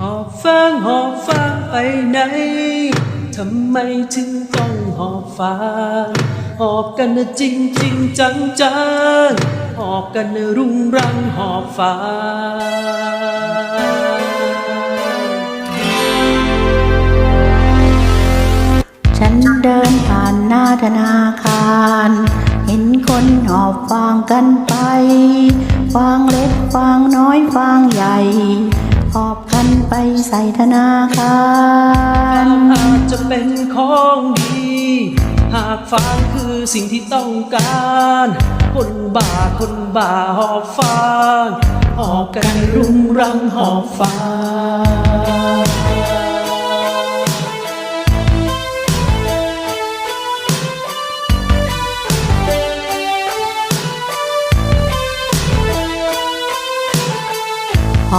หอบฟางหอบฟางไปไหนทำไมถึงต้องหอบฟางหอบกันนะจริงจริงจังจังหอบกันนะรุงรังหอบฟางฉันเดินผ่านหน้าธนาคาร เห็นคนหอบฟางกันไป ฟางเล็กฟางน้อยฟางใหญ่ หอบกัน ไปใส่ธนาคารอาจจะเป็นของดี หากฟังคือสิ่งที่ต้องการ คนบ้าคนบ้าหอบฟางหอบกันรุงรังหอบฟาง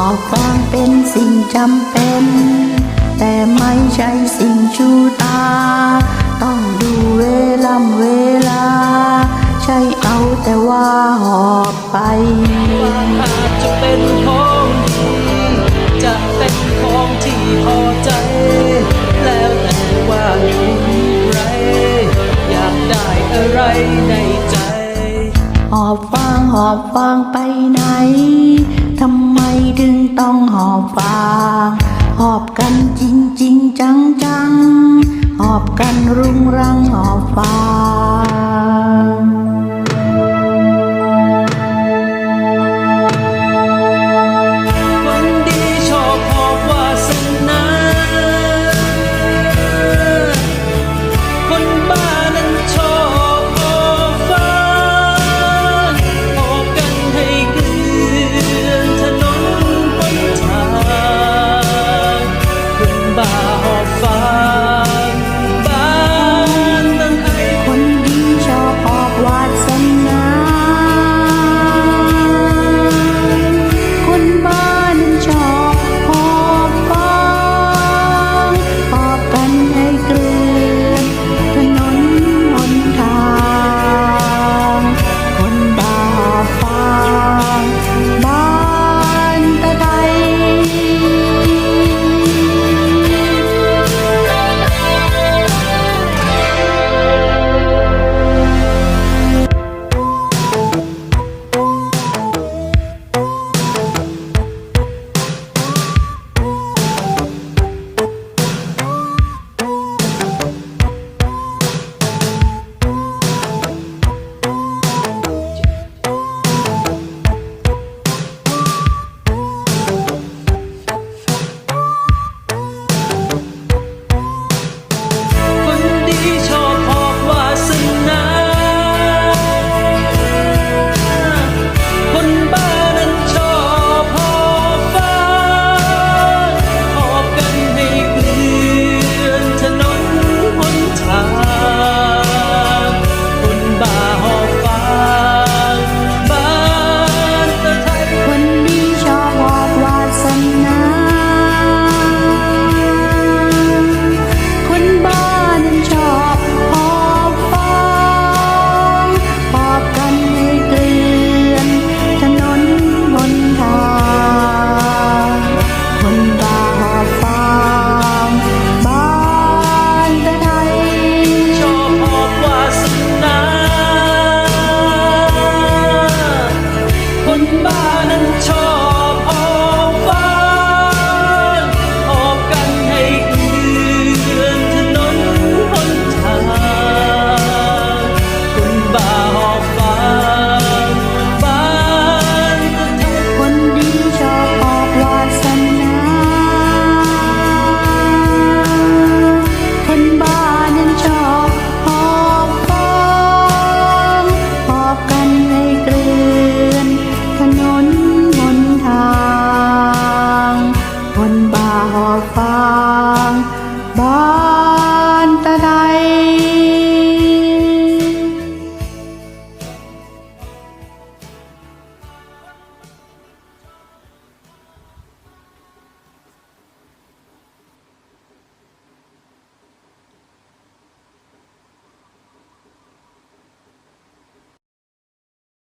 อบฟางเป็นสิ่งจำเป็น แต่ไม่ใช่สิ่งชูตา ต้องดูเวลาเวลา ใช่เอาแต่ว่าหอบไปอาจจะเป็นของดีจะเป็นของที่พอใจ แล้วแต่ว่าอยู่ไร อยากได้อะไรในใจ หอบฟางหอบฟางไปไหน ทำไมถึงต้องหอบฟางหอบกันจริงจริงจังจังหอบกันรุงรังหอบฟาง